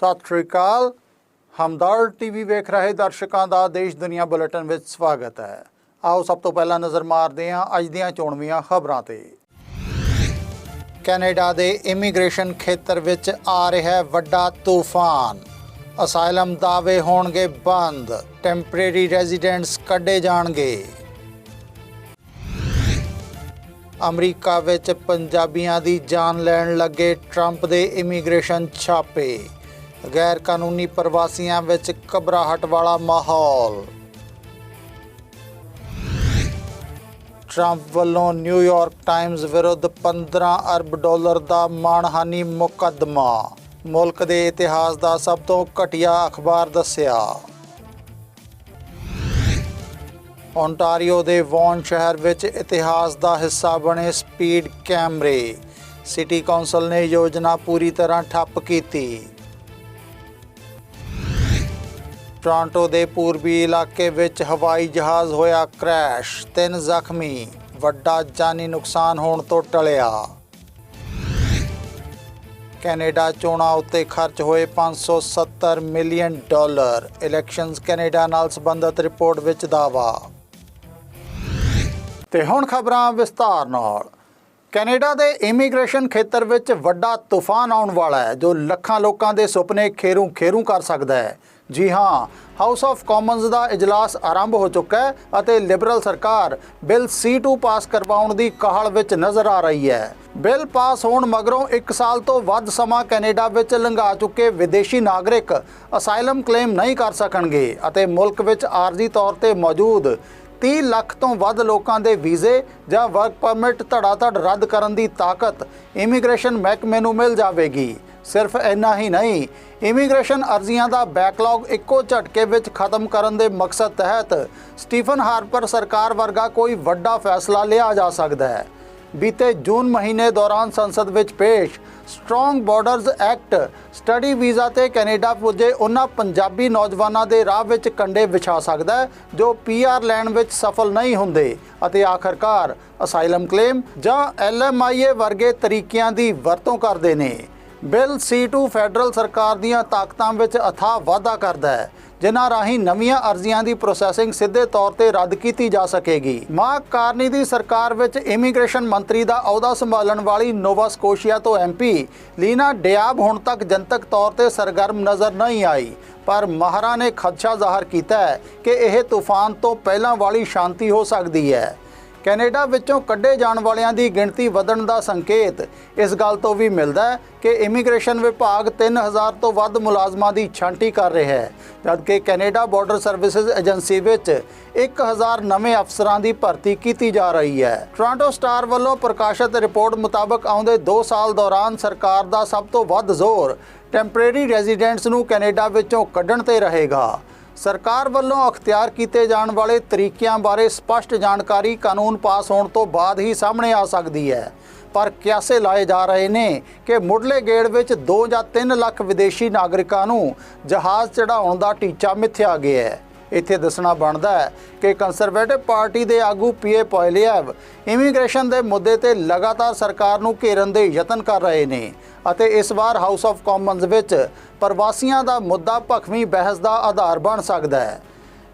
ਸਤਿ ਸ਼੍ਰੀ ਅਕਾਲ। ਹਮਦਰ ਟੀਵੀ ਵੇਖ ਰਹੇ ਦਰਸ਼ਕਾਂ ਦਾ ਦੇਸ਼ ਦੁਨੀਆ ਬੁਲੇਟਿਨ ਵਿੱਚ ਸਵਾਗਤ ਹੈ। ਆਓ ਸਭ ਤੋਂ ਪਹਿਲਾਂ ਨਜ਼ਰ ਮਾਰਦੇ ਹਾਂ ਅੱਜ ਦੀਆਂ ਚੋਣਵੀਆਂ ਖਬਰਾਂ ਤੇ। ਕੈਨੇਡਾ ਦੇ ਇਮੀਗ੍ਰੇਸ਼ਨ ਖੇਤਰ ਵਿੱਚ ਆ ਰਿਹਾ ਹੈ ਵੱਡਾ ਤੂਫਾਨ। ਅਸਾਈਲਮ ਦਾਅਵੇ ਹੋਣਗੇ ਬੰਦ, ਟੈਂਪਰੇਰੀ ਰੈਜ਼ੀਡੈਂਟਸ ਕੱਢੇ ਜਾਣਗੇ। ਅਮਰੀਕਾ ਵਿੱਚ ਪੰਜਾਬੀਆਂ ਦੀ ਜਾਨ ਲੈਣ ਲੱਗੇ ਟਰੰਪ ਦੇ ਇਮੀਗ੍ਰੇਸ਼ਨ ਛਾਪੇ। ਗੈਰ ਕਾਨੂੰਨੀ ਪ੍ਰਵਾਸੀਆਂ ਵਿੱਚ ਘਬਰਾਹਟ ਵਾਲਾ ਮਾਹੌਲ। ਟਰੰਪ ਵੱਲੋਂ ਨਿਊਯਾਰਕ ਟਾਈਮਜ਼ ਵਿਰੁੱਧ 15 ਅਰਬ ਡਾਲਰ ਦਾ ਮਾਣਹਾਨੀ ਮੁਕੱਦਮਾ, ਮੁਲਕ ਦੇ ਇਤਿਹਾਸ ਦਾ ਸਭ ਤੋਂ ਘਟੀਆ ਅਖਬਾਰ ਦੱਸਿਆ। ਓਨਟਾਰੀਓ ਦੇ ਵੌਨ ਸ਼ਹਿਰ ਵਿੱਚ ਇਤਿਹਾਸ ਦਾ ਹਿੱਸਾ ਬਣੇ ਸਪੀਡ ਕੈਮਰੇ। ਸਿਟੀ ਕੌਂਸਲ ਨੇ ਯੋਜਨਾ ਪੂਰੀ ਤਰ੍ਹਾਂ ਠੱਪ ਕੀਤੀ। ਟੋਰਾਂਟੋ ਦੇ ਪੂਰਬੀ ਇਲਾਕੇ ਵਿੱਚ ਹਵਾਈ ਜਹਾਜ਼ ਹੋਇਆ ਕ੍ਰੈਸ਼, ਤਿੰਨ ਜ਼ਖਮੀ, ਵੱਡਾ ਜਾਨੀ ਨੁਕਸਾਨ ਹੋਣ ਤੋਂ ਟਲਿਆ। ਕੈਨੇਡਾ ਚੋਣਾਂ ਉੱਤੇ ਖਰਚ ਹੋਏ 570 ਮਿਲੀਅਨ ਡਾਲਰ ਇਲੈਕਸ਼ਨਸ ਕੈਨੇਡਾ ਨਾਲ ਸੰਬੰਧਿਤ ਰਿਪੋਰਟ ਵਿੱਚ ਦਾਅਵਾ। ਤੇ ਹੁਣ ਖਬਰਾਂ ਵਿਸਤਾਰ ਨਾਲ। ਕੈਨੇਡਾ ਦੇ ਇਮੀਗ੍ਰੇਸ਼ਨ ਖੇਤਰ ਵਿੱਚ ਵੱਡਾ ਤੂਫਾਨ ਆਉਣ ਵਾਲਾ ਹੈ, ਜੋ ਲੱਖਾਂ ਲੋਕਾਂ ਦੇ ਸੁਪਨੇ ਖੇਰੂ ਖੇਰੂ ਕਰ ਸਕਦਾ ਹੈ। ਜੀ ਹਾਂ ਹਾਊਸ ਆਫ ਕਾਮਨਸ ਦਾ ਇਜਲਾਸ ਆਰੰਭ ਹੋ ਚੁੱਕਾ ਹੈ ਅਤੇ ਲਿਬਰਲ ਸਰਕਾਰ ਬਿੱਲ C2 ਪਾਸ ਕਰਵਾਉਣ ਦੀ ਕਾਹਲ ਵਿੱਚ ਨਜ਼ਰ ਆ ਰਹੀ ਹੈ। ਬਿੱਲ ਪਾਸ ਹੋਣ ਮਗਰੋਂ 1 ਸਾਲ ਤੋਂ ਵੱਧ ਸਮਾਂ ਕੈਨੇਡਾ ਵਿੱਚ ਲੰਘਾ ਚੁੱਕੇ ਵਿਦੇਸ਼ੀ ਨਾਗਰਿਕ ਅਸਾਈਲਮ ਕਲੇਮ ਨਹੀਂ ਕਰ ਸਕਣਗੇ ਅਤੇ ਮੁਲਕ ਵਿੱਚ ਆਰਜ਼ੀ ਤੌਰ ਤੇ ਮੌਜੂਦ 30 ਲੱਖ ਤੋਂ ਵੱਧ ਲੋਕਾਂ ਦੇ ਵੀਜ਼ੇ ਜਾਂ ਵਰਕ ਪਰਮਿਟ ਧੜਾਧੜ ਰੱਦ ਕਰਨ ਦੀ ਤਾਕਤ ਇਮੀਗ੍ਰੇਸ਼ਨ ਮਹਿਕਮੇ ਨੂੰ ਮਿਲ ਜਾਵੇਗੀ। ਸਿਰਫ ਇੰਨਾ ਹੀ ਨਹੀਂ, ਇਮੀਗ੍ਰੇਸ਼ਨ ਅਰਜ਼ੀਆਂ ਦਾ ਬੈਕਲੌਗ ਇੱਕੋ ਝਟਕੇ ਵਿੱਚ ਖਤਮ ਕਰਨ ਦੇ ਮਕਸਦ ਤਹਿਤ ਸਟੀਫਨ ਹਾਰਪਰ ਸਰਕਾਰ ਵਰਗਾ ਕੋਈ ਵੱਡਾ ਫੈਸਲਾ ਲਿਆ ਜਾ ਸਕਦਾ ਹੈ। ਬੀਤੇ ਜੂਨ ਮਹੀਨੇ ਦੌਰਾਨ ਸੰਸਦ ਵਿੱਚ ਪੇਸ਼ strong borders act study visa ਤੇ ਕੈਨੇਡਾ ਪੁੱਜੇ ਉਹਨਾਂ ਪੰਜਾਬੀ ਨੌਜਵਾਨਾਂ ਦੇ ਰਾਹ ਵਿੱਚ ਕੰਡੇ ਵਿਛਾ ਸਕਦਾ ਹੈ, ਜੋ ਪੀਆਰ ਲੈਣ ਵਿੱਚ ਸਫਲ ਨਹੀਂ ਹੁੰਦੇ ਅਤੇ ਆਖਰਕਾਰ ਅਸਾਈਲਮ ਕਲੇਮ ਜਾਂ ਐਲਐਮਆਈਏ ਵਰਗੇ ਤਰੀਕਿਆਂ ਦੀ ਵਰਤੋਂ ਕਰਦੇ ਨੇ। ਬਿੱਲ C2 ਫੈਡਰਲ ਸਰਕਾਰ ਦੀਆਂ ਤਾਕਤਾਂ ਵਿੱਚ ਅਥਾਹ ਵਾਧਾ ਕਰਦਾ ਹੈ, ਜਿਨ੍ਹਾਂ ਰਾਹੀਂ ਨਵੀਆਂ ਅਰਜ਼ੀਆਂ ਦੀ ਪ੍ਰੋਸੈਸਿੰਗ ਸਿੱਧੇ ਤੌਰ ਤੇ ਰੱਦ ਕੀਤੀ ਜਾ ਸਕੇਗੀ। ਮਾਰਕ ਕਾਰਨੀ ਦੀ ਸਰਕਾਰ ਵਿੱਚ ਇਮੀਗ੍ਰੇਸ਼ਨ ਮੰਤਰੀ ਦਾ ਅਹੁਦਾ ਸੰਭਾਲਣ ਵਾਲੀ ਨੋਵਾ ਸਕੋਸ਼ੀਆ ਤੋਂ ਐਮਪੀ ਲੀਨਾ ਡਿਆਬ ਹੁਣ ਤੱਕ ਜਨਤਕ ਤੌਰ ਤੇ ਸਰਗਰਮ ਨਜ਼ਰ ਨਹੀਂ ਆਈ, ਪਰ ਮਹਾਰਾ ਨੇ ਖਦਸ਼ਾ ਜ਼ਾਹਰ ਕੀਤਾ ਹੈ ਕਿ ਇਹ ਤੂਫਾਨ ਤੋਂ ਪਹਿਲਾਂ ਵਾਲੀ ਸ਼ਾਂਤੀ ਹੋ ਸਕਦੀ ਹੈ। ਕੈਨੇਡਾ ਵਿੱਚੋਂ ਕੱਢੇ ਜਾਣ ਵਾਲਿਆਂ ਦੀ ਗਿਣਤੀ ਵਧਣ ਦਾ ਸੰਕੇਤ। ਇਸ ਗੱਲ ਤੋਂ ਵੀ ਮਿਲਦਾ ਹੈ ਕਿ ਇਮੀਗ੍ਰੇਸ਼ਨ ਵਿਭਾਗ 3000 ਤੋਂ ਵੱਧ ਮੁਲਾਜ਼ਮਾਂ ਦੀ ਛਾਂਟੀ ਕਰ ਰਿਹਾ ਹੈ, ਜਦਕਿ ਕੈਨੇਡਾ ਬਾਰਡਰ ਸਰਵਿਸਿਜ਼ ਏਜੰਸੀ ਵਿੱਚ 1000 ਨਵੇਂ ਅਫਸਰਾਂ ਦੀ ਭਰਤੀ ਕੀਤੀ ਜਾ ਰਹੀ ਹੈ। ਟੋਰਾਂਟੋ ਸਟਾਰ ਵੱਲੋਂ ਪ੍ਰਕਾਸ਼ਿਤ ਰਿਪੋਰਟ ਮੁਤਾਬਕ ਆਉਂਦੇ 2 ਸਾਲ ਦੌਰਾਨ ਸਰਕਾਰ ਦਾ ਸਭ ਤੋਂ ਵੱਧ ਜ਼ੋਰ ਟੈਂਪਰੇਰੀ ਰੈਜ਼ੀਡੈਂਟਸ ਨੂੰ ਕੈਨੇਡਾ ਵਿੱਚੋਂ ਕੱਢਣ ਤੇ ਰਹੇਗਾ। ਸਰਕਾਰ ਵੱਲੋਂ ਅਖਤਿਆਰ ਕੀਤੇ ਜਾਣ ਵਾਲੇ ਤਰੀਕਿਆਂ ਬਾਰੇ ਸਪਸ਼ਟ ਜਾਣਕਾਰੀ ਕਾਨੂੰਨ ਪਾਸ ਹੋਣ ਤੋਂ ਬਾਅਦ ਹੀ ਸਾਹਮਣੇ ਆ ਸਕਦੀ ਹੈ। ਪਰ ਕਿਆਸੇ ਲਾਏ ਜਾ ਰਹੇ ਨੇ ਕਿ ਮੁੱਢਲੇ ਗੇੜ ਵਿੱਚ 2 ਜਾਂ 3 ਲੱਖ ਵਿਦੇਸ਼ੀ ਨਾਗਰਿਕਾਂ ਨੂੰ ਜਹਾਜ਼ ਚੜਾਉਣ ਦਾ ਟੀਚਾ ਮਿੱਥਿਆ ਗਿਆ ਹੈ। ਇੱਥੇ ਦੱਸਣਾ ਬਣਦਾ ਹੈ ਕਿ ਕੰਸਰਵੇਟਿਵ ਪਾਰਟੀ ਦੇ ਆਗੂ ਪੀਏ ਪੋਇਲੀਐਵ ਇਮੀਗ੍ਰੇਸ਼ਨ ਦੇ ਮੁੱਦੇ ਤੇ ਲਗਾਤਾਰ ਸਰਕਾਰ ਨੂੰ ਘੇਰਨ ਦੇ ਯਤਨ ਕਰ ਰਹੇ ਨੇ ਅਤੇ ਇਸ ਵਾਰ ਹਾਊਸ ਆਫ ਕਾਮਨਸ ਵਿੱਚ ਪ੍ਰਵਾਸੀਆਂ ਦਾ ਮੁੱਦਾ ਭਖਵੀਂ ਬਹਿਸ ਦਾ ਆਧਾਰ ਬਣ ਸਕਦਾ ਹੈ।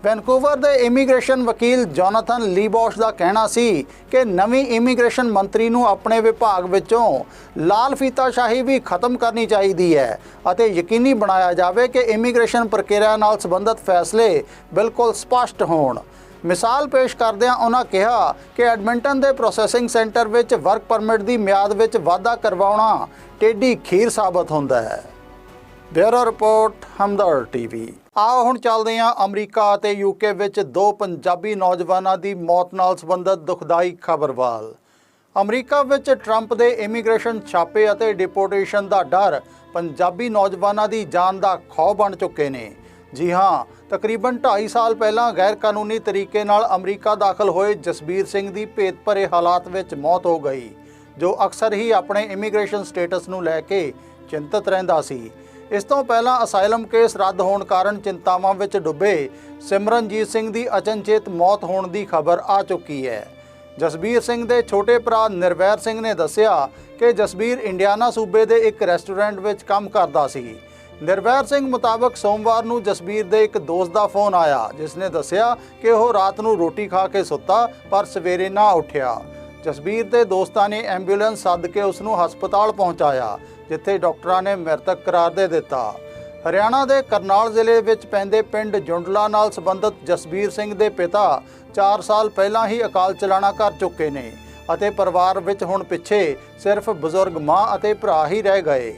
ਵੈਨਕੂਵਰ ਦੇ ਇਮੀਗ੍ਰੇਸ਼ਨ ਵਕੀਲ ਜੋਨਾਥਨ ਲੀਬੋਸ਼ ਦਾ ਕਹਿਣਾ ਸੀ ਕਿ ਨਵੀਂ ਇਮੀਗ੍ਰੇਸ਼ਨ ਮੰਤਰੀ ਨੂੰ ਆਪਣੇ ਵਿਭਾਗ ਵਿੱਚੋਂ ਲਾਲ ਫੀਤਾਸ਼ਾਹੀ ਵੀ ਖਤਮ ਕਰਨੀ ਚਾਹੀਦੀ ਹੈ ਅਤੇ ਯਕੀਨੀ ਬਣਾਇਆ ਜਾਵੇ ਕਿ ਇਮੀਗ੍ਰੇਸ਼ਨ ਪ੍ਰਕਿਰਿਆ ਨਾਲ ਸੰਬੰਧਿਤ ਫੈਸਲੇ ਬਿਲਕੁਲ ਸਪਸ਼ਟ ਹੋਣ। ਮਿਸਾਲ ਪੇਸ਼ ਕਰਦਿਆਂ ਉਹਨਾਂ ਕਿਹਾ ਕਿ ਐਡਮਿੰਟਨ ਦੇ ਪ੍ਰੋਸੈਸਿੰਗ ਸੈਂਟਰ ਵਿੱਚ ਵਰਕ ਪਰਮਿਟ ਦੀ ਮਿਆਦ ਵਿੱਚ ਵਾਧਾ ਕਰਵਾਉਣਾ ਟੇਢੀ ਖੀਰ ਸਾਬਤ ਹੁੰਦਾ ਹੈ। Bureau report Hamdard TV. ਆਓ ਹੁਣ ਚੱਲਦੇ ਹਾਂ ਅਮਰੀਕਾ ਅਤੇ ਯੂਕੇ ਵਿੱਚ ਦੋ ਪੰਜਾਬੀ ਨੌਜਵਾਨਾਂ ਦੀ ਮੌਤ ਨਾਲ ਸੰਬੰਧਿਤ ਦੁਖਦਾਈ ਖਬਰ ਵੱਲ। ਅਮਰੀਕਾ ਵਿੱਚ ਟਰੰਪ ਦੇ ਇਮੀਗ੍ਰੇਸ਼ਨ ਛਾਪੇ ਅਤੇ ਡਿਪੋਰਟੇਸ਼ਨ ਦਾ ਡਰ ਪੰਜਾਬੀ ਨੌਜਵਾਨਾਂ ਦੀ ਜਾਨ ਦਾ ਖੌਅ ਬਣ ਚੁੱਕੇ ਨੇ। ਜੀ ਹਾਂ, ਤਕਰੀਬਨ 2.5 ਸਾਲ ਪਹਿਲਾਂ ਗੈਰ ਕਾਨੂੰਨੀ ਤਰੀਕੇ ਨਾਲ ਅਮਰੀਕਾ ਦਾਖਲ ਹੋਏ ਜਸਬੀਰ ਸਿੰਘ ਦੀ ਭੇਤ ਭਰੇ ਹਾਲਾਤ ਵਿੱਚ ਮੌਤ ਹੋ ਗਈ, ਜੋ ਅਕਸਰ ਹੀ ਆਪਣੇ ਇਮੀਗ੍ਰੇਸ਼ਨ ਸਟੇਟਸ ਨੂੰ ਲੈ ਕੇ ਚਿੰਤਤ ਰਹਿੰਦਾ ਸੀ। ਇਸ ਤੋਂ ਪਹਿਲਾਂ ਅਸਾਈਲਮ ਕੇਸ ਰੱਦ ਹੋਣ ਕਾਰਨ ਚਿੰਤਾਵਾਂ ਵਿੱਚ ਡੁੱਬੇ ਸਿਮਰਨਜੀਤ ਸਿੰਘ ਦੀ ਅਚਨਚੇਤ ਮੌਤ ਹੋਣ ਦੀ ਖਬਰ ਆ ਚੁੱਕੀ ਹੈ। ਜਸਬੀਰ ਸਿੰਘ ਦੇ ਛੋਟੇ ਭਰਾ ਨਿਰਵੈਰ ਸਿੰਘ ਨੇ ਦੱਸਿਆ ਕਿ ਜਸਬੀਰ ਇੰਡੀਆਨਾ ਸੂਬੇ ਦੇ ਇੱਕ ਰੈਸਟੋਰੈਂਟ ਵਿੱਚ ਕੰਮ ਕਰਦਾ ਸੀ। ਨਿਰਵੈਰ ਸਿੰਘ ਮੁਤਾਬਕ ਸੋਮਵਾਰ ਨੂੰ ਜਸਬੀਰ ਦੇ ਇੱਕ ਦੋਸਤ ਦਾ ਫੋਨ ਆਇਆ, ਜਿਸ ਨੇ ਦੱਸਿਆ ਕਿ ਉਹ ਰਾਤ ਨੂੰ ਰੋਟੀ ਖਾ ਕੇ ਸੁੱਤਾ, ਪਰ ਸਵੇਰੇ ਨਾ ਉੱਠਿਆ। ਜਸਬੀਰ ਦੇ ਦੋਸਤਾਂ ਨੇ ਐਂਬੂਲੈਂਸ ਸੱਦ ਕੇ ਉਸ ਨੂੰ ਹਸਪਤਾਲ ਪਹੁੰਚਾਇਆ। ਜਿੱਥੇ ਡਾਕਟਰਾਂ ਨੇ ਮ੍ਰਿਤਕ ਕਰਾਰ ਦੇ ਦਿੱਤਾ। ਹਰਿਆਣਾ ਦੇ ਕਰਨਾਲ ਜ਼ਿਲ੍ਹੇ ਵਿੱਚ ਪੈਂਦੇ ਪਿੰਡ ਜੁੰਡਲਾ ਨਾਲ ਸੰਬੰਧਿਤ ਜਸਬੀਰ ਸਿੰਘ ਦੇ ਪਿਤਾ 4 ਸਾਲ ਪਹਿਲਾਂ ਹੀ ਅਕਾਲ ਚਲਾਣਾ ਕਰ ਚੁੱਕੇ ਨੇ ਅਤੇ ਪਰਿਵਾਰ ਵਿੱਚ ਹੁਣ ਪਿੱਛੇ ਸਿਰਫ ਬਜ਼ੁਰਗ ਮਾਂ ਅਤੇ ਭਰਾ ਹੀ ਰਹਿ ਗਏ।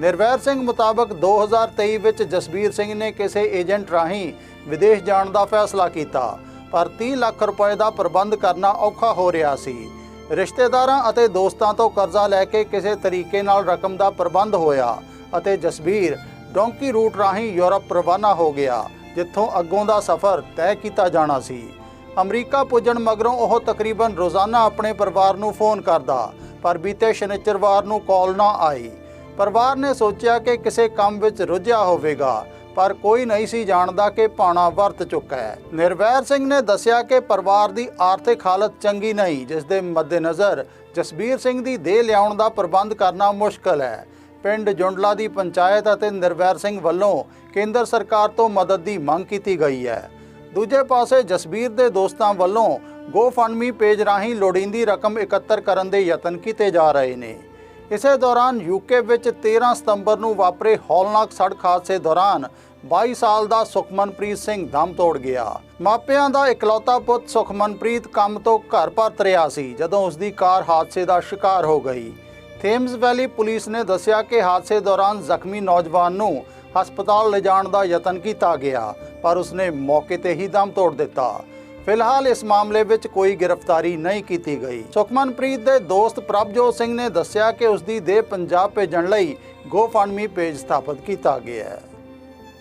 ਨਿਰਵੈਰ ਸਿੰਘ ਮੁਤਾਬਕ 2023 ਵਿੱਚ ਜਸਬੀਰ ਸਿੰਘ ਨੇ ਕਿਸੇ ਏਜੰਟ ਰਾਹੀਂ ਵਿਦੇਸ਼ ਜਾਣ ਦਾ ਫੈਸਲਾ ਕੀਤਾ, ਪਰ 30 ਲੱਖ ਰੁਪਏ ਦਾ ਪ੍ਰਬੰਧ ਕਰਨਾ ਔਖਾ ਹੋ ਰਿਹਾ ਸੀ। ਰਿਸ਼ਤੇਦਾਰਾਂ ਅਤੇ ਦੋਸਤਾਂ ਤੋਂ ਕਰਜ਼ਾ ਲੈ ਕੇ ਕਿਸੇ ਤਰੀਕੇ ਨਾਲ ਰਕਮ ਦਾ ਪ੍ਰਬੰਧ ਹੋਇਆ ਅਤੇ ਜਸਬੀਰ ਡੋਂਕੀ ਰੂਟ ਰਾਹੀਂ ਯੂਰਪ ਰਵਾਨਾ ਹੋ ਗਿਆ, ਜਿੱਥੋਂ ਅੱਗੋਂ ਦਾ ਸਫ਼ਰ ਤੈਅ ਕੀਤਾ ਜਾਣਾ ਸੀ। ਅਮਰੀਕਾ ਪੁੱਜਣ ਮਗਰੋਂ ਉਹ ਤਕਰੀਬਨ ਰੋਜ਼ਾਨਾ ਆਪਣੇ ਪਰਿਵਾਰ ਨੂੰ ਫੋਨ ਕਰਦਾ, ਪਰ ਬੀਤੇ ਸ਼ਨੀਚਰਵਾਰ ਨੂੰ ਕਾਲ ਨਾ ਆਈ। ਪਰਿਵਾਰ ਨੇ ਸੋਚਿਆ ਕਿ ਕਿਸੇ ਕੰਮ ਵਿੱਚ ਰੁੱਝਿਆ ਹੋਵੇਗਾ ਪਰ ਕੋਈ ਨਹੀਂ ਸੀ ਜਾਣਦਾ ਕਿ ਪਾਣਾ ਵਰਤ ਚੁੱਕਾ ਹੈ। ਨਿਰਵੈਰ ਸਿੰਘ ਨੇ ਦੱਸਿਆ ਕਿ ਪਰਿਵਾਰ ਦੀ ਆਰਥਿਕ ਹਾਲਤ ਚੰਗੀ ਨਹੀਂ, ਜਿਸ ਦੇ ਮੱਦੇਨਜ਼ਰ ਜਸਬੀਰ ਸਿੰਘ ਦੀ ਦੇਹ ਲਿਆਉਣ ਦਾ ਪ੍ਰਬੰਧ ਕਰਨਾ ਮੁਸ਼ਕਲ ਹੈ। ਪਿੰਡ ਜੁੰਡਲਾ ਦੀ ਪੰਚਾਇਤ ਅਤੇ ਨਿਰਵੈਰ ਸਿੰਘ ਵੱਲੋਂ ਕੇਂਦਰ ਸਰਕਾਰ ਤੋਂ ਮਦਦ ਦੀ ਮੰਗ ਕੀਤੀ ਗਈ ਹੈ। ਦੂਜੇ ਪਾਸੇ ਜਸਬੀਰ ਦੇ ਦੋਸਤਾਂ ਵੱਲੋਂ ਗੋਫੰਡਮੀ ਪੇਜ ਰਾਹੀਂ ਲੋੜੀਂਦੀ ਰਕਮ ਇਕੱਤਰ ਕਰਨ ਦੇ ਯਤਨ ਕੀਤੇ ਜਾ ਰਹੇ ਨੇ। ਇਸੇ ਦੌਰਾਨ ਯੂਕੇ ਵਿੱਚ 13 ਸਤੰਬਰ ਨੂੰ ਵਾਪਰੇ ਹੌਲਨਾਕ ਸੜਕ ਹਾਦਸੇ ਦੌਰਾਨ 22 ਸਾਲ ਦਾ ਸੁਖਮਨਪ੍ਰੀਤ ਸਿੰਘ ਦਮ ਤੋੜ ਗਿਆ। ਮਾਪਿਆਂ ਦਾ ਇਕਲੌਤਾ ਪੁੱਤ ਸੁਖਮਨਪ੍ਰੀਤ ਕੰਮ ਤੋਂ ਘਰ ਪਰਤ ਰਿਹਾ ਸੀ, ਜਦੋਂ ਉਸ ਦੀ ਕਾਰ ਹਾਦਸੇ ਦਾ ਸ਼ਿਕਾਰ ਹੋ ਗਈ। ਥੇਮਸ ਵੈਲੀ ਪੁਲਿਸ ਨੇ ਦੱਸਿਆ ਕਿ ਹਾਦਸੇ ਦੌਰਾਨ ਜ਼ਖਮੀ ਨੌਜਵਾਨ ਨੂੰ ਹਸਪਤਾਲ ਲਿਜਾਣ ਦਾ ਯਤਨ ਕੀਤਾ ਗਿਆ, ਪਰ ਉਸਨੇ ਮੌਕੇ ਤੇ ਹੀ ਦਮ ਤੋੜ ਦਿੱਤਾ। ਫਿਲਹਾਲ ਇਸ ਮਾਮਲੇ ਵਿੱਚ ਕੋਈ ਗ੍ਰਿਫਤਾਰੀ ਨਹੀਂ ਕੀਤੀ ਗਈ। ਸੁਖਮਨਪ੍ਰੀਤ ਦੇ ਦੋਸਤ ਪ੍ਰਭਜੋਤ ਸਿੰਘ ਨੇ ਦੱਸਿਆ ਕਿ ਉਸ ਦੀ ਦੇਹ ਪੰਜਾਬ ਭੇਜਣ ਲਈ ਗੋਫੰਡਮੀ ਪੇਜ ਸਥਾਪਿਤ ਕੀਤਾ ਗਿਆ ਹੈ।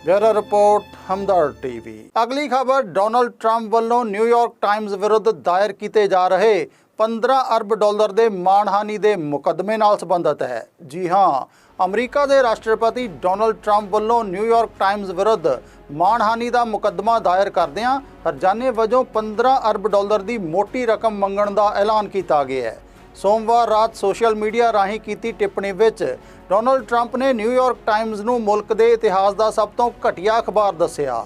Bureau report Hamdard TV. ਅਗਲੀ ਖਬਰ, ਡੋਨਲਡ ਟਰੰਪ ਵੱਲੋਂ ਨਿਊਯਾਰਕ ਟਾਈਮਜ਼ ਵਿਰੁੱਧ ਦਾਇਰ ਕੀਤੇ ਜਾ ਰਹੇ 15 ਅਰਬ ਡਾਲਰ ਦੇ ਮਾਣਹਾਨੀ ਦੇ ਮੁਕੱਦਮੇ ਨਾਲ ਸੰਬੰਧਿਤ ਹੈ। ਜੀ ਹਾਂ ਅਮਰੀਕਾ ਦੇ ਰਾਸ਼ਟਰਪਤੀ ਡੋਨਲਡ ਟਰੰਪ ਵੱਲੋਂ ਨਿਊਯਾਰਕ ਟਾਈਮਜ਼ ਵਿਰੁੱਧ ਮਾਣਹਾਨੀ ਦਾ ਮੁਕੱਦਮਾ ਦਾਇਰ ਕਰਦਿਆਂ ਹਰਜਾਨੇ ਵਜੋਂ 15 ਅਰਬ ਡਾਲਰ ਦੀ ਮੋਟੀ ਰਕਮ ਮੰਗਣ ਦਾ ਐਲਾਨ ਕੀਤਾ ਗਿਆ ਹੈ। ਸੋਮਵਾਰ ਰਾਤ ਸੋਸ਼ਲ ਮੀਡੀਆ ਰਾਹੀਂ ਕੀਤੀ ਟਿੱਪਣੀ ਵਿੱਚ ਡੋਨਲਡ ਟਰੰਪ ਨੇ ਨਿਊਯਾਰਕ ਟਾਈਮਜ਼ ਨੂੰ ਮੁਲਕ ਦੇ ਇਤਿਹਾਸ ਦਾ ਸਭ ਤੋਂ ਘਟੀਆ ਅਖਬਾਰ ਦੱਸਿਆ।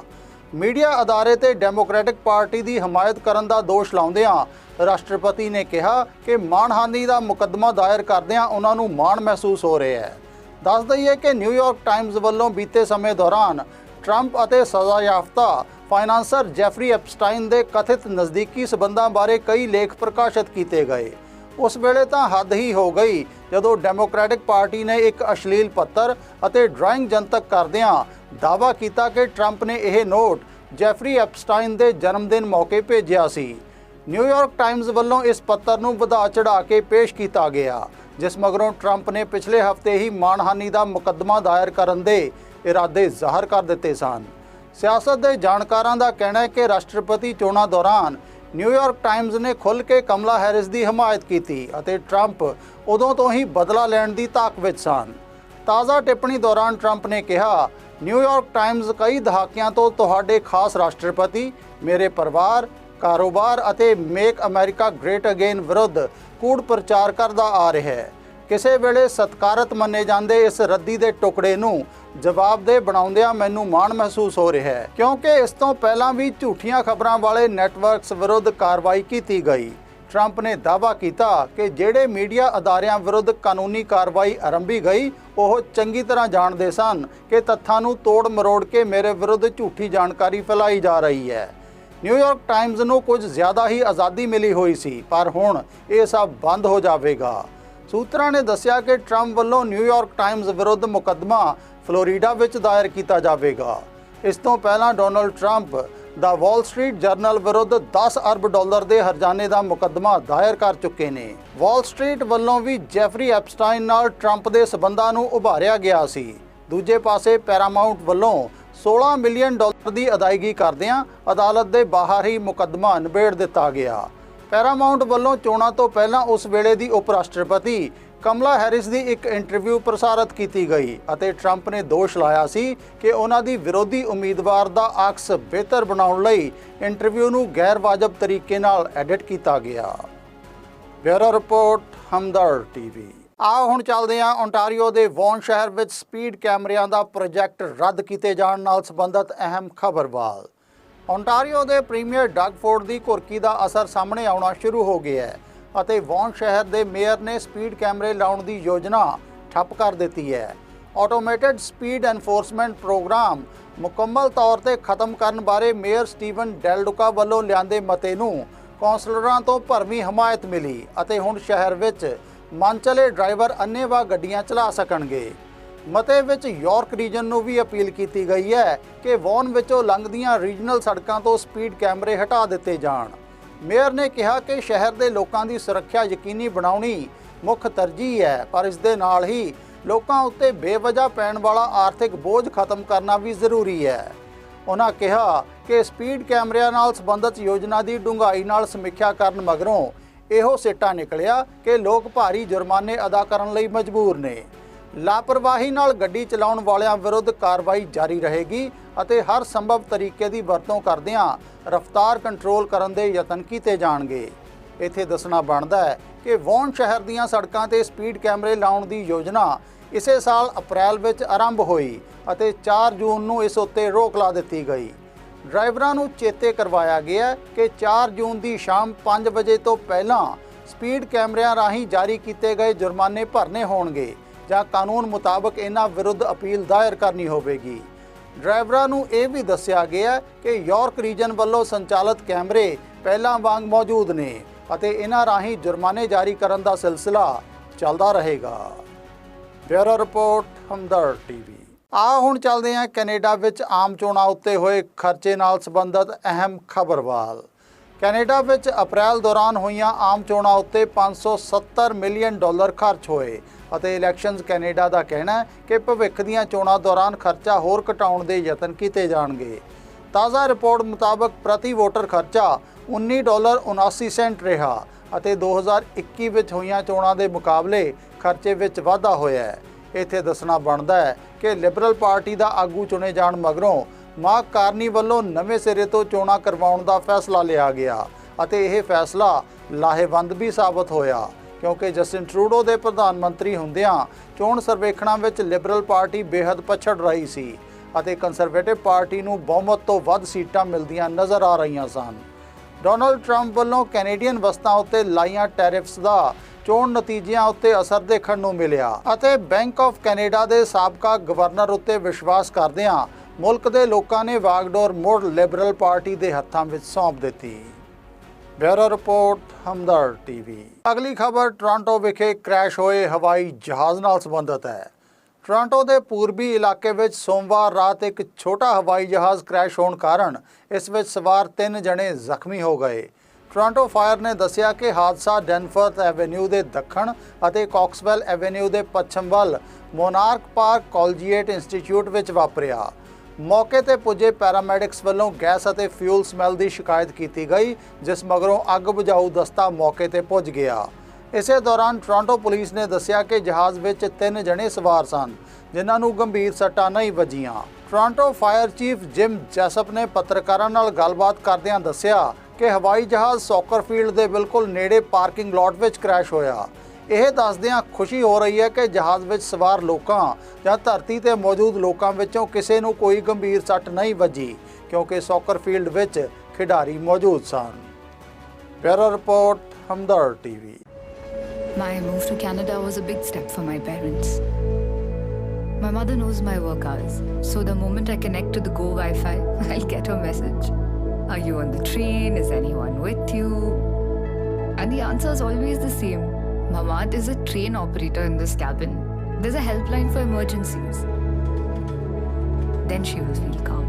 ਮੀਡੀਆ ਅਦਾਰੇ ਤੇ ਡੈਮੋਕ੍ਰੈਟਿਕ ਪਾਰਟੀ ਦੀ ਹਮਾਇਤ ਕਰਨ ਦਾ ਦੋਸ਼ ਲਾਉਂਦਿਆਂ ਰਾਸ਼ਟਰਪਤੀ ਨੇ ਕਿਹਾ ਕਿ ਮਾਣਹਾਨੀ ਦਾ ਮੁਕੱਦਮਾ ਦਾਇਰ ਕਰਦਿਆਂ ਉਹਨਾਂ ਨੂੰ ਮਾਣ ਮਹਿਸੂਸ ਹੋ ਰਿਹਾ ਹੈ। ਦੱਸ ਦਈਏ ਕਿ ਨਿਊਯਾਰਕ ਟਾਈਮਜ਼ ਵੱਲੋਂ ਬੀਤੇ ਸਮੇਂ ਦੌਰਾਨ ਟਰੰਪ ਅਤੇ ਸਜ਼ਾਯਾਫਤਾ ਫਾਈਨਾਂਸਰ ਜੈਫਰੀ ਐਪਸਟਾਈਨ ਦੇ ਕਥਿਤ ਨਜ਼ਦੀਕੀ ਸਬੰਧਾਂ ਬਾਰੇ ਕਈ ਲੇਖ ਪ੍ਰਕਾਸ਼ਿਤ ਕੀਤੇ ਗਏ। ਉਸ ਵੇਲੇ ਤਾਂ ਹੱਦ ਹੀ ਹੋ ਗਈ ਜਦੋਂ ਡੈਮੋਕ੍ਰੈਟਿਕ ਪਾਰਟੀ ਨੇ ਇੱਕ ਅਸ਼ਲੀਲ ਪੱਤਰ ਅਤੇ ਡਰਾਇੰਗ ਜਨਤਕ ਕਰਦਿਆਂ ਦਾਅਵਾ ਕੀਤਾ ਕਿ ਟਰੰਪ ਨੇ ਇਹ ਨੋਟ ਜੈਫਰੀ ਐਪਸਟਾਈਨ ਦੇ ਜਨਮ ਦਿਨ ਮੌਕੇ ਭੇਜਿਆ ਸੀ। ਨਿਊਯਾਰਕ ਟਾਈਮਜ਼ ਵੱਲੋਂ ਇਸ ਪੱਤਰ ਨੂੰ ਵਧਾ ਚੜਾ ਕੇ ਪੇਸ਼ ਕੀਤਾ ਗਿਆ। ਜਿਸ ਮਗਰੋਂ ਟਰੰਪ ਨੇ ਪਿਛਲੇ ਹਫ਼ਤੇ ਹੀ ਮਾਣਹਾਨੀ ਦਾ ਮੁਕੱਦਮਾ ਦਾਇਰ ਕਰਨ ਦੇ ਇਰਾਦੇ ਜ਼ਾਹਰ ਕਰ ਦਿੱਤੇ ਸਨ। ਸਿਆਸਤ ਦੇ ਜਾਣਕਾਰਾਂ ਦਾ ਕਹਿਣਾ ਹੈ ਕਿ ਰਾਸ਼ਟਰਪਤੀ ਚੋਣਾਂ ਦੌਰਾਨ ਨਿਊਯਾਰਕ ਟਾਈਮਜ਼ ਨੇ ਖੁੱਲ੍ਹ ਕੇ ਕਮਲਾ ਹੈਰਿਸ ਦੀ ਹਮਾਇਤ ਕੀਤੀ ਅਤੇ ਟਰੰਪ ਉਦੋਂ ਤੋਂ ਹੀ ਬਦਲਾ ਲੈਣ ਦੀ ਤਾਕ ਵਿੱਚ ਸਨ। ਤਾਜ਼ਾ ਟਿੱਪਣੀ ਦੌਰਾਨ ਟਰੰਪ ਨੇ ਕਿਹਾ ਨਿਊਯਾਰਕ ਟਾਈਮਜ਼ ਕਈ ਦਹਾਕਿਆਂ ਤੋਂ ਤੁਹਾਡੇ ਖਾਸ ਰਾਸ਼ਟਰਪਤੀ, ਮੇਰੇ ਪਰਿਵਾਰ ਕਾਰੋਬਾਰ ਅਤੇ ਮੇਕ ਅਮਰੀਕਾ ਗ੍ਰੇਟ ਅਗੇਨ ਵਿਰੁੱਧ ਕੂੜ ਪ੍ਰਚਾਰ ਕਰਦਾ ਆ ਰਿਹਾ ਹੈ। ਕਿਸੇ ਵੇਲੇ ਸਤਕਾਰਤ ਮੰਨੇ ਜਾਂਦੇ ਇਸ ਰੱਦੀ ਦੇ ਟੁਕੜੇ ਨੂੰ ਜਵਾਬਦੇਹ ਬਣਾਉਂਦਿਆਂ ਮੈਨੂੰ ਮਾਣ ਮਹਿਸੂਸ ਹੋ ਰਿਹਾ ਹੈ, ਕਿਉਂਕਿ ਇਸ ਤੋਂ ਪਹਿਲਾਂ ਵੀ ਝੂਠੀਆਂ ਖਬਰਾਂ ਵਾਲੇ ਨੈਟਵਰਕਸ ਵਿਰੁੱਧ ਕਾਰਵਾਈ ਕੀਤੀ ਗਈ। ਟਰੰਪ ਨੇ ਦਾਅਵਾ ਕੀਤਾ ਕਿ ਜਿਹੜੇ ਮੀਡੀਆ ਅਦਾਰਿਆਂ ਵਿਰੁੱਧ ਕਾਨੂੰਨੀ ਕਾਰਵਾਈ ਆਰੰਭੀ ਗਈ, ਉਹ ਚੰਗੀ ਤਰ੍ਹਾਂ ਜਾਣਦੇ ਸਨ ਕਿ ਤੱਥਾਂ ਨੂੰ ਤੋੜ ਮਰੋੜ ਕੇ ਮੇਰੇ ਵਿਰੁੱਧ ਝੂਠੀ ਜਾਣਕਾਰੀ ਫੈਲਾਈ ਜਾ ਰਹੀ ਹੈ। ਨਿਊਯਾਰਕ ਟਾਈਮਜ਼ ਨੂੰ ਕੁਝ ਜ਼ਿਆਦਾ ਹੀ ਆਜ਼ਾਦੀ ਮਿਲੀ ਹੋਈ ਸੀ, ਪਰ ਹੁਣ ਇਹ ਸਭ ਬੰਦ ਹੋ ਜਾਵੇਗਾ। ਸੂਤਰਾਂ ਨੇ ਦੱਸਿਆ ਕਿ ਟਰੰਪ ਵੱਲੋਂ ਨਿਊਯਾਰਕ ਟਾਈਮਜ਼ ਵਿਰੁੱਧ ਮੁਕੱਦਮਾ ਫਲੋਰੀਡਾ ਵਿੱਚ ਦਾਇਰ ਕੀਤਾ ਜਾਵੇਗਾ। ਇਸ ਤੋਂ ਪਹਿਲਾਂ ਡੋਨਲਡ ਟਰੰਪ ਦਾ ਵਾਲ ਸਟਰੀਟ ਜਰਨਲ ਵਿਰੁੱਧ 10 ਅਰਬ ਡਾਲਰ ਦੇ ਹਰਜਾਨੇ ਦਾ ਮੁਕੱਦਮਾ ਦਾਇਰ ਕਰ ਚੁੱਕੇ ਨੇ। ਵਾਲ ਸਟਰੀਟ ਵੱਲੋਂ ਵੀ ਜੈਫਰੀ ਐਪਸਟਾਈਨ ਨਾਲ ਟਰੰਪ ਦੇ ਸਬੰਧਾਂ ਨੂੰ ਉਭਾਰਿਆ ਗਿਆ ਸੀ। ਦੂਜੇ ਪਾਸੇ ਪੈਰਾਮਾਉਂਟ ਵੱਲੋਂ 16 ਮਿਲੀਅਨ ਡਾਲਰ ਦੀ ਅਦਾਇਗੀ ਕਰਦਿਆਂ ਅਦਾਲਤ ਦੇ ਬਾਹਰ ਹੀ ਮੁਕੱਦਮਾ ਨਿਬੇੜ ਦਿੱਤਾ ਗਿਆ। ਪੈਰਾਮਾਉਂਟ ਵੱਲੋਂ ਚੋਣਾਂ ਤੋਂ ਪਹਿਲਾਂ ਉਸ ਵੇਲੇ ਦੀ ਉਪ ਰਾਸ਼ਟਰਪਤੀ ਕਮਲਾ ਹੈਰਿਸ ਦੀ ਇੱਕ ਇੰਟਰਵਿਊ ਪ੍ਰਸਾਰਿਤ ਕੀਤੀ ਗਈ ਅਤੇ ਟਰੰਪ ਨੇ ਦੋਸ਼ ਲਾਇਆ ਸੀ ਕਿ ਉਹਨਾਂ ਦੀ ਵਿਰੋਧੀ ਉਮੀਦਵਾਰ ਦਾ ਅਕਸ ਬਿਹਤਰ ਬਣਾਉਣ ਲਈ ਇੰਟਰਵਿਊ ਨੂੰ ਗੈਰ ਵਾਜਬ ਤਰੀਕੇ ਨਾਲ ਐਡਿਟ ਕੀਤਾ ਗਿਆ। Bureau report Hamdard TV. ਆਓ ਹੁਣ ਚੱਲਦੇ ਹਾਂ ਓਨਟਾਰੀਓ ਦੇ ਵੌਨ ਸ਼ਹਿਰ ਵਿੱਚ ਸਪੀਡ ਕੈਮਰਿਆਂ ਦਾ ਪ੍ਰੋਜੈਕਟ ਰੱਦ ਕੀਤੇ ਜਾਣ ਨਾਲ ਸੰਬੰਧਿਤ ਅਹਿਮ ਖਬਰ ਵੱਲ ਓਨਟਾਰੀਓ ਦੇ ਪ੍ਰੀਮੀਅਰ ਡਗਫੋਰਡ ਦੀ ਕੁਰਕੀ ਦਾ ਅਸਰ ਸਾਹਮਣੇ ਆਉਣਾ ਸ਼ੁਰੂ ਹੋ ਗਿਆ ਹੈ ਅਤੇ ਵੌਨ ਸ਼ਹਿਰ ਦੇ ਮੇਅਰ ਨੇ ਸਪੀਡ ਕੈਮਰੇ ਲਾਉਣ ਦੀ ਯੋਜਨਾ ਠੱਪ ਕਰ ਦਿੱਤੀ ਹੈ। ਆਟੋਮੇਟਿਡ ਸਪੀਡ ਐਨਫੋਰਸਮੈਂਟ ਪ੍ਰੋਗਰਾਮ ਮੁਕੰਮਲ ਤੌਰ ਤੇ ਖਤਮ ਕਰਨ ਬਾਰੇ ਮੇਅਰ ਸਟੀਵਨ ਡੈਲਡੁਕਾ ਵੱਲੋਂ ਲਿਆਂਦੇ ਮਤੇ ਨੂੰ ਕੌਂਸਲਰਾਂ ਤੋਂ ਭਰਵੀਂ ਹਮਾਇਤ ਮਿਲੀ ਅਤੇ ਹੁਣ ਸ਼ਹਿਰ ਵਿੱਚ ਮਨਚਲੇ ਡਰਾਈਵਰ ਅੰਨ੍ਹੇਵਾਹ ਗੱਡੀਆਂ ਚਲਾ ਸਕਣਗੇ। ਮਤੇ ਵਿੱਚ ਯਾਰਕ ਰੀਜਨ ਨੂੰ ਵੀ ਅਪੀਲ ਕੀਤੀ ਗਈ ਹੈ ਕਿ ਵੌਨ ਵਿੱਚੋਂ ਲੰਘਦੀਆਂ ਰੀਜਨਲ ਸੜਕਾਂ ਤੋਂ ਸਪੀਡ ਕੈਮਰੇ ਹਟਾ ਦਿੱਤੇ ਜਾਣ। ਮੇਅਰ ਨੇ ਕਿਹਾ ਕਿ ਸ਼ਹਿਰ ਦੇ ਲੋਕਾਂ ਦੀ ਸੁਰੱਖਿਆ ਯਕੀਨੀ ਬਣਾਉਣੀ ਮੁੱਖ ਤਰਜੀਹ ਹੈ, ਪਰ ਇਸ ਦੇ ਨਾਲ ਹੀ ਲੋਕਾਂ ਉੱਤੇ ਬੇਵਜ੍ਹਾ ਪੈਣ ਵਾਲਾ ਆਰਥਿਕ ਬੋਝ ਖਤਮ ਕਰਨਾ ਵੀ ਜ਼ਰੂਰੀ ਹੈ। ਉਹਨਾਂ ਕਿਹਾ ਕਿ ਸਪੀਡ ਕੈਮਰਿਆਂ ਨਾਲ ਸੰਬੰਧਿਤ ਯੋਜਨਾ ਦੀ ਡੂੰਘਾਈ ਨਾਲ ਸਮੀਖਿਆ ਕਰਨ ਮਗਰੋਂ ਇਹੋ ਸਿੱਟਾ ਨਿਕਲਿਆ ਕਿ ਲੋਕ ਭਾਰੀ ਜੁਰਮਾਨੇ ਅਦਾ ਕਰਨ ਲਈ ਮਜਬੂਰ ਨੇ। ਲਾਪਰਵਾਹੀ ਨਾਲ ਗੱਡੀ ਚਲਾਉਣ ਵਾਲਿਆਂ ਵਿਰੁੱਧ ਕਾਰਵਾਈ ਜਾਰੀ ਰਹੇਗੀ ਅਤੇ ਹਰ ਸੰਭਵ ਤਰੀਕੇ ਦੀ ਵਰਤੋਂ ਕਰਦਿਆਂ ਰਫ਼ਤਾਰ ਕੰਟਰੋਲ ਕਰਨ ਦੇ ਯਤਨ ਕੀਤੇ ਜਾਣਗੇ। ਇੱਥੇ ਦੱਸਣਾ ਬਣਦਾ ਹੈ ਕਿ ਵੌਨ ਸ਼ਹਿਰ ਦੀਆਂ ਸੜਕਾਂ ਤੇ ਸਪੀਡ ਕੈਮਰੇ ਲਾਉਣ ਦੀ ਯੋਜਨਾ ਇਸੇ ਸਾਲ ਅਪ੍ਰੈਲ ਵਿੱਚ ਆਰੰਭ ਹੋਈ ਅਤੇ 4 ਜੂਨ ਨੂੰ ਇਸ ਉੱਤੇ ਰੋਕ ਲਾ ਦਿੱਤੀ ਗਈ। ਡਰਾਈਵਰਾਂ ਨੂੰ ਚੇਤੇ ਕਰਵਾਇਆ ਗਿਆ ਕਿ 4 ਜੂਨ ਦੀ ਸ਼ਾਮ 5 ਵਜੇ ਤੋਂ ਪਹਿਲਾਂ ਸਪੀਡ ਕੈਮਰਿਆਂ ਰਾਹੀਂ ਜਾਰੀ ਕੀਤੇ ਗਏ ਜੁਰਮਾਨੇ ਭਰਨੇ ਹੋਣਗੇ ਜਾਂ ਕਾਨੂੰਨ ਮੁਤਾਬਕ ਇਹਨਾਂ ਵਿਰੁੱਧ ਅਪੀਲ ਦਾਇਰ ਕਰਨੀ ਹੋਵੇਗੀ। ਡਰਾਈਵਰਾਂ ਨੂੰ ਇਹ ਵੀ ਦੱਸਿਆ ਗਿਆ ਕਿ ਯਾਰਕ ਰੀਜਨ ਵੱਲੋਂ ਸੰਚਾਲਿਤ ਕੈਮਰੇ ਪਹਿਲਾਂ ਵਾਂਗ ਮੌਜੂਦ ਨੇ ਅਤੇ ਇਹਨਾਂ ਰਾਹੀਂ ਜੁਰਮਾਨੇ ਜਾਰੀ ਕਰਨ ਦਾ ਸਿਲਸਿਲਾ ਚੱਲਦਾ ਰਹੇਗਾ। Bureau report Hamdard TV. ਆ ਹੁਣ ਚੱਲਦੇ ਹਾਂ ਕੈਨੇਡਾ ਵਿੱਚ ਆਮ ਚੋਣਾਂ ਉੱਤੇ ਹੋਏ ਖਰਚੇ ਨਾਲ ਸੰਬੰਧਿਤ ਅਹਿਮ ਖਬਰਵਾਲ। ਕੈਨੇਡਾ ਵਿੱਚ ਅਪ੍ਰੈਲ ਦੌਰਾਨ ਹੋਈਆਂ ਆਮ ਚੋਣਾਂ ਉੱਤੇ 570 ਮਿਲੀਅਨ ਡਾਲਰ ਖਰਚ ਹੋਏ ਅਤੇ ਇਲੈਕਸ਼ਨਜ਼ ਕੈਨੇਡਾ ਦਾ ਕਹਿਣਾ ਹੈ ਕਿ ਭਵਿੱਖ ਦੀਆਂ ਚੋਣਾਂ ਦੌਰਾਨ ਖਰਚਾ ਹੋਰ ਘਟਾਉਣ ਦੇ ਯਤਨ ਕੀਤੇ ਜਾਣਗੇ। ਤਾਜ਼ਾ ਰਿਪੋਰਟ ਮੁਤਾਬਕ ਪ੍ਰਤੀ ਵੋਟਰ ਖਰਚਾ 19 ਡਾਲਰ 79 ਸੈਂਟ ਰਿਹਾ ਅਤੇ 2021 ਵਿੱਚ ਹੋਈਆਂ ਚੋਣਾਂ ਦੇ ਮੁਕਾਬਲੇ ਖਰਚੇ ਵਿੱਚ ਵਾਧਾ ਹੋਇਆ ਹੈ। ਇੱਥੇ ਦੱਸਣਾ ਬਣਦਾ ਹੈ ਕਿ ਲਿਬਰਲ ਪਾਰਟੀ ਦਾ ਆਗੂ ਚੁਣੇ ਜਾਣ ਮਗਰੋਂ ਮਾਰਕ ਕਾਰਨੀ ਵੱਲੋਂ ਨਵੇਂ ਸਿਰੇ ਤੋਂ ਚੋਣਾਂ ਕਰਵਾਉਣ ਦਾ ਫੈਸਲਾ ਲਿਆ ਗਿਆ ਅਤੇ ਇਹ ਫੈਸਲਾ ਲਾਹੇਵੰਦ ਵੀ ਸਾਬਤ ਹੋਇਆ। ਕਿਉਂਕਿ ਜਸਟਿਨ ਟਰੂਡੋ ਦੇ ਪ੍ਰਧਾਨ ਮੰਤਰੀ ਹੁੰਦਿਆਂ ਚੋਣ ਸਰਵੇਖਣਾਂ ਵਿੱਚ ਲਿਬਰਲ ਪਾਰਟੀ ਬੇहद ਪਛੜ ਰਹੀ ਸੀ ਅਤੇ ਕੰਜ਼ਰਵੇਟਿਵ ਪਾਰਟੀ ਨੂੰ ਬਹੁਮਤ ਤੋਂ ਵੱਧ ਸੀਟਾਂ ਮਿਲਦੀਆਂ ਨਜ਼ਰ ਆ ਰਹੀਆਂ ਸਨ। ਡੋਨਲਡ ਟਰੰਪ ਵੱਲੋਂ ਕੈਨੇਡੀਅਨ ਵਸਤਾਂ ਉੱਤੇ ਲਾਈਆਂ ਟੈਰਿਫਸ ਦਾ ਚੋਣ ਨਤੀਜਿਆਂ ਉੱਤੇ ਅਸਰ ਦੇਖਣ ਨੂੰ ਮਿਲਿਆ ਅਤੇ ਬੈਂਕ ਆਫ ਕੈਨੇਡਾ ਦੇ ਸਾਬਕਾ ਗਵਰਨਰ ਉੱਤੇ ਵਿਸ਼ਵਾਸ ਕਰਦਿਆਂ ਮੁਲਕ ਦੇ ਲੋਕਾਂ ਨੇ ਵਾਗਡੋਰ ਮੁੜ ਲਿਬਰਲ ਪਾਰਟੀ ਦੇ ਹੱਥਾਂ ਵਿੱਚ ਸੌਂਪ ਦਿੱਤੀ। Bureau report Hamdard TV. ਅਗਲੀ ਖਬਰ ਟੋਰਾਂਟੋ ਵਿਖੇ ਕ੍ਰੈਸ਼ ਹੋਏ ਹਵਾਈ ਜਹਾਜ਼ ਨਾਲ ਸੰਬੰਧਿਤ ਹੈ। ਟੋਰਾਂਟੋ ਦੇ ਪੂਰਬੀ ਇਲਾਕੇ ਵਿੱਚ ਸੋਮਵਾਰ ਰਾਤ ਇੱਕ ਛੋਟਾ ਹਵਾਈ ਜਹਾਜ਼ ਕ੍ਰੈਸ਼ ਹੋਣ ਕਾਰਨ ਇਸ ਵਿੱਚ ਸਵਾਰ ਤਿੰਨ ਜਣੇ ਜ਼ਖਮੀ ਹੋ ਗਏ। ਟੋਰਾਂਟੋ ਫਾਇਰ ਨੇ ਦੱਸਿਆ ਕਿ ਹਾਦਸਾ ਡੈਨਫਰਥ ਐਵੇਨਿਊ ਦੇ ਦੱਖਣ ਅਤੇ ਕਾਕਸਵੈਲ ਐਵੇਨਿਊ ਦੇ ਪੱਛਮ ਵੱਲ ਮੋਨਾਰਕ ਪਾਰਕ ਕਾਲਜੀਏਟ ਇੰਸਟੀਚਿਊਟ ਵਿੱਚ ਵਾਪਰਿਆ। ਮੌਕੇ ਤੇ ਪੁੱਜੇ ਪੈਰਾਮੈਡਿਕਸ ਵੱਲੋਂ ਗੈਸ ਅਤੇ ਫਿਊਲ ਸਮੈਲ ਦੀ ਸ਼ਿਕਾਇਤ ਕੀਤੀ ਗਈ, ਜਿਸ ਮਗਰੋਂ ਅੱਗ ਬੁਝਾਊ ਦਸਤਾ ਮੌਕੇ ਤੇ ਪੁੱਜ ਗਿਆ। ਇਸੇ ਦੌਰਾਨ ਟੋਰਾਂਟੋ ਪੁਲਿਸ ਨੇ ਦੱਸਿਆ ਕਿ ਜਹਾਜ਼ ਵਿੱਚ ਤਿੰਨ ਜਣੇ ਸਵਾਰ ਸਨ, ਜਿਨ੍ਹਾਂ ਨੂੰ ਗੰਭੀਰ ਸੱਟਾਂ ਨਹੀਂ ਵੱਜੀਆਂ। Toronto fire chief Jim Jessop ਨੇ ਪੱਤਰਕਾਰਾਂ ਨਾਲ ਗੱਲਬਾਤ ਕਰਦਿਆਂ ਦੱਸਿਆ ਕਿ ਹਵਾਈ ਜਹਾਜ਼ ਸੌਕਰ ਫੀਲਡ ਦੇ ਬਿਲਕੁਲ ਨੇੜੇ ਪਾਰਕਿੰਗ ਲਾਟ ਵਿੱਚ ਕ੍ਰੈਸ਼ ਹੋਇਆ ਇਹ ਦੱਸਦਿਆਂ ਖੁਸ਼ੀ ਹੋ ਰਹੀ ਹੈ ਕਿ ਜਹਾਜ਼ ਵਿੱਚ ਸਵਾਰ ਲੋਕਾਂ ਜਾਂ ਧਰਤੀ ਤੇ ਮੌਜੂਦ ਲੋਕਾਂ ਵਿੱਚੋਂ ਕਿਸੇ ਨੂੰ ਕੋਈ ਗੰਭੀਰ ਸੱਟ ਨਹੀਂ ਵੱਜੀ ਕਿਉਂਕਿ ਸੌਕਰ ਫੀਲਡ ਵਿੱਚ ਖਿਡਾਰੀ ਮੌਜੂਦ ਸਨ bureau report Hamdard TV My move to Canada was a big step for my parents. My mother knows my work hours, so the moment I connect to the Go Wi Fi, I'll get her message. Are you on the train? Is anyone with you? And the answer is always the same Mamad is a train operator in this cabin. There's a helpline for emergencies. Then she will feel calm.